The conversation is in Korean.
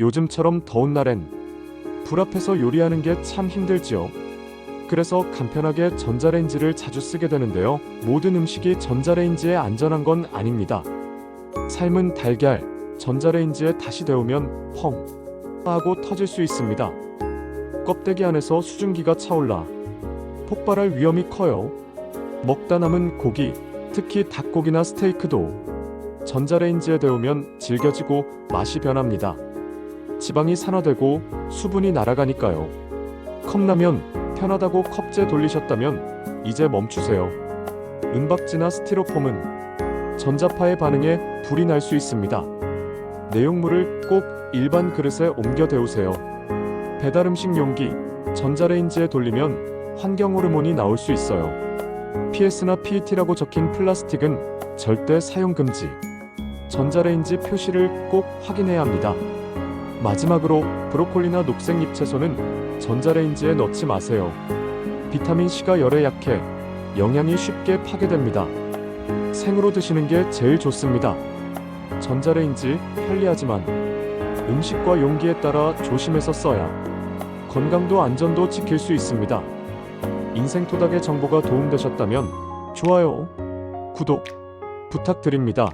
요즘처럼 더운 날엔 불 앞에서 요리하는 게 참 힘들지요. 그래서 간편하게 전자레인지를 자주 쓰게 되는데요. 모든 음식이 전자레인지에 안전한 건 아닙니다. 삶은 달걀, 전자레인지에 다시 데우면 펑 하고 터질 수 있습니다. 껍데기 안에서 수증기가 차올라 폭발할 위험이 커요. 먹다 남은 고기, 특히 닭고기나 스테이크도 전자레인지에 데우면 질겨지고 맛이 변합니다. 지방이 산화되고 수분이 날아가니까요. 컵라면 편하다고 컵째 돌리셨다면 이제 멈추세요. 은박지나 스티로폼은 전자파의 반응에 불이 날 수 있습니다. 내용물을 꼭 일반 그릇에 옮겨 데우세요. 배달 음식 용기, 전자레인지에 돌리면 환경 호르몬이 나올 수 있어요. PS나 PET라고 적힌 플라스틱은 절대 사용 금지. 전자레인지 표시를 꼭 확인해야 합니다. 마지막으로 브로콜리나 녹색잎 채소는 전자레인지에 넣지 마세요. 비타민 C가 열에 약해 영양이 쉽게 파괴됩니다. 생으로 드시는 게 제일 좋습니다. 전자레인지 편리하지만 음식과 용기에 따라 조심해서 써야 건강도 안전도 지킬 수 있습니다. 인생 토닥의 정보가 도움되셨다면 좋아요, 구독 부탁드립니다.